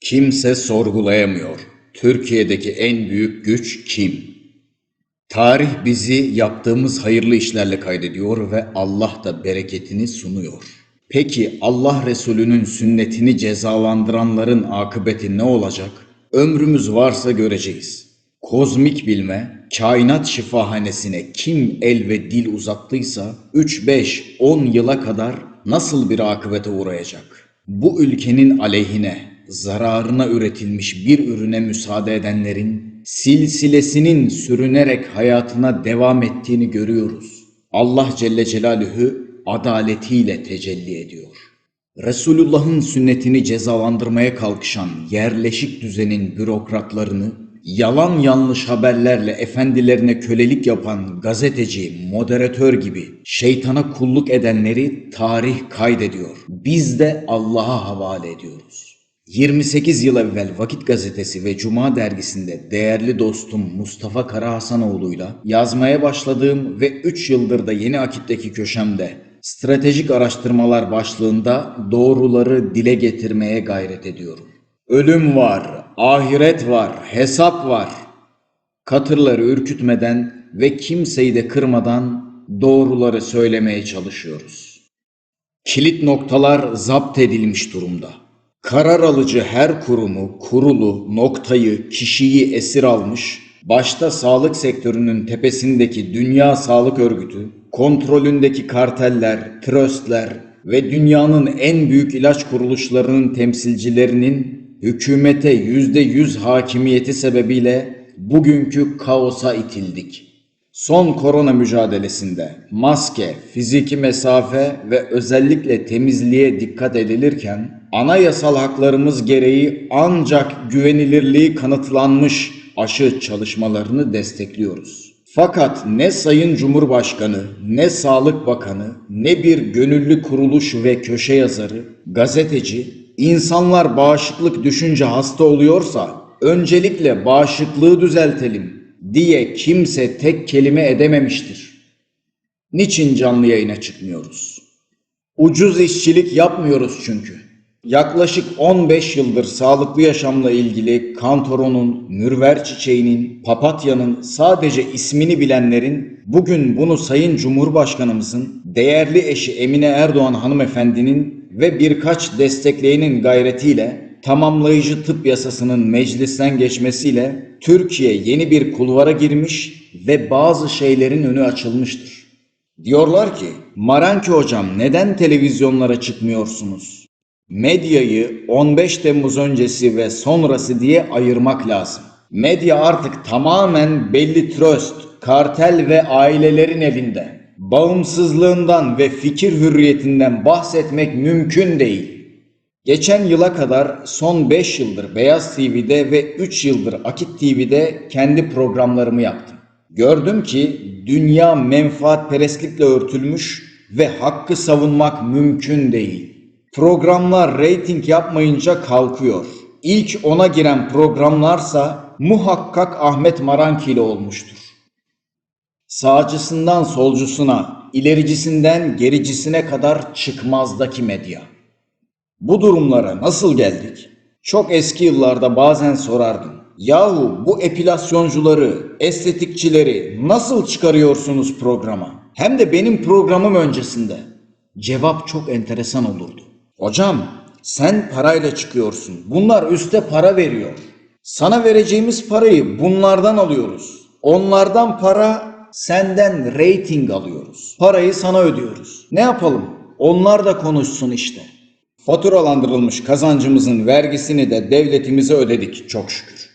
Kimse sorgulayamıyor. Türkiye'deki en büyük güç kim? Tarih bizi yaptığımız hayırlı işlerle kaydediyor ve Allah da bereketini sunuyor. Peki Allah Resulü'nün sünnetini cezalandıranların akıbeti ne olacak? Ömrümüz varsa göreceğiz. Kozmik bilme, kainat şifahanesine kim el ve dil uzattıysa 3, 5, 10 yıla kadar nasıl bir akıbete uğrayacak? Bu ülkenin aleyhine, zararına üretilmiş bir ürüne müsaade edenlerin silsilesinin sürünerek hayatına devam ettiğini görüyoruz. Allah Celle Celaluhu adaletiyle tecelli ediyor. Resulullah'ın sünnetini cezalandırmaya kalkışan yerleşik düzenin bürokratlarını, yalan yanlış haberlerle efendilerine kölelik yapan gazeteci, moderatör gibi şeytana kulluk edenleri tarih kaydediyor. Biz de Allah'a havale ediyoruz. 28 yıl evvel Vakit Gazetesi ve Cuma dergisinde değerli dostum Mustafa Karahasanoğlu'yla yazmaya başladığım ve 3 yıldır da Yeni Akit'teki köşemde stratejik araştırmalar başlığında doğruları dile getirmeye gayret ediyorum. Ölüm var, ahiret var, hesap var. Katırları ürkütmeden ve kimseyi de kırmadan doğruları söylemeye çalışıyoruz. Kilit noktalar zapt edilmiş durumda. Karar alıcı her kurumu, kurulu, noktayı, kişiyi esir almış, başta sağlık sektörünün tepesindeki Dünya Sağlık Örgütü, kontrolündeki karteller, tröstler ve dünyanın en büyük ilaç kuruluşlarının temsilcilerinin hükümete yüzde yüz hakimiyeti sebebiyle bugünkü kaosa itildik. Son korona mücadelesinde maske, fiziki mesafe ve özellikle temizliğe dikkat edilirken anayasal haklarımız gereği ancak güvenilirliği kanıtlanmış aşı çalışmalarını destekliyoruz. Fakat ne Sayın Cumhurbaşkanı, ne Sağlık Bakanı, ne bir gönüllü kuruluş ve köşe yazarı, gazeteci, insanlar bağışıklık düşünce hasta oluyorsa öncelikle bağışıklığı düzeltelim diye kimse tek kelime edememiştir. Niçin canlı yayına çıkmıyoruz? Ucuz işçilik yapmıyoruz çünkü. Yaklaşık 15 yıldır sağlıklı yaşamla ilgili kantoronun, mürver çiçeğinin, papatyanın sadece ismini bilenlerin bugün bunu Sayın Cumhurbaşkanımızın değerli eşi Emine Erdoğan hanımefendinin ve birkaç destekleyenin gayretiyle tamamlayıcı tıp yasasının meclisten geçmesiyle Türkiye yeni bir kulvara girmiş ve bazı şeylerin önü açılmıştır. Diyorlar ki, Maranki hocam neden televizyonlara çıkmıyorsunuz? Medyayı 15 Temmuz öncesi ve sonrası diye ayırmak lazım. Medya artık tamamen belli tröst, kartel ve ailelerin elinde. Bağımsızlığından ve fikir hürriyetinden bahsetmek mümkün değil. Geçen yıla kadar son 5 yıldır Beyaz TV'de ve 3 yıldır Akit TV'de kendi programlarımı yaptım. Gördüm ki dünya menfaatperestlikle örtülmüş ve hakkı savunmak mümkün değil. Programlar reyting yapmayınca kalkıyor. İlk ona giren programlarsa muhakkak Ahmet Maranki ile olmuştur. Sağcısından solcusuna, ilericisinden gericisine kadar çıkmazdaki medya. Bu durumlara nasıl geldik? Çok eski yıllarda bazen sorardım. Yahu bu epilasyoncuları, estetikçileri nasıl çıkarıyorsunuz programa? Hem de benim programım öncesinde. Cevap çok enteresan olurdu. Hocam sen parayla çıkıyorsun. Bunlar üste para veriyor. Sana vereceğimiz parayı bunlardan alıyoruz. Onlardan para, senden rating alıyoruz. Parayı sana ödüyoruz. Ne yapalım? Onlar da konuşsun işte. Faturalandırılmış kazancımızın vergisini de devletimize ödedik çok şükür.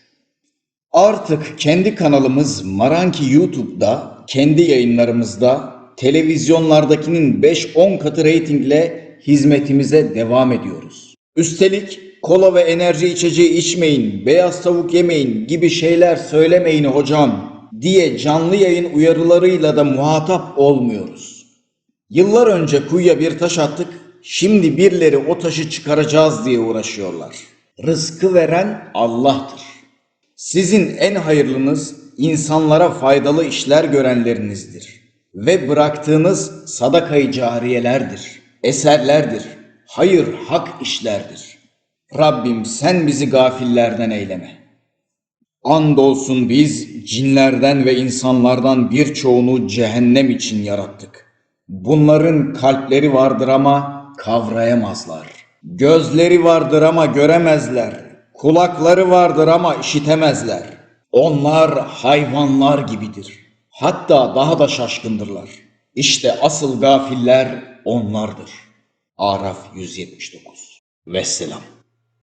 Artık kendi kanalımız Maranki YouTube'da, kendi yayınlarımızda televizyonlardakinin 5-10 katı reytingle hizmetimize devam ediyoruz. Üstelik kola ve enerji içeceği içmeyin, beyaz tavuk yemeyin gibi şeyler söylemeyin hocam diye canlı yayın uyarılarıyla da muhatap olmuyoruz. Yıllar önce kuyuya bir taş attık, şimdi birileri o taşı çıkaracağız diye uğraşıyorlar. Rızkı veren Allah'tır. Sizin en hayırlınız insanlara faydalı işler görenlerinizdir. Ve bıraktığınız sadakayı cariyelerdir, eserlerdir, hayır hak işlerdir. Rabbim sen bizi gafillerden eyleme. Andolsun biz cinlerden ve insanlardan birçoğunu cehennem için yarattık. Bunların kalpleri vardır ama kavrayamazlar. Gözleri vardır ama göremezler. Kulakları vardır ama işitemezler. Onlar hayvanlar gibidir. Hatta daha da şaşkındırlar. İşte asıl gafiller onlardır. Araf 179 Vesselam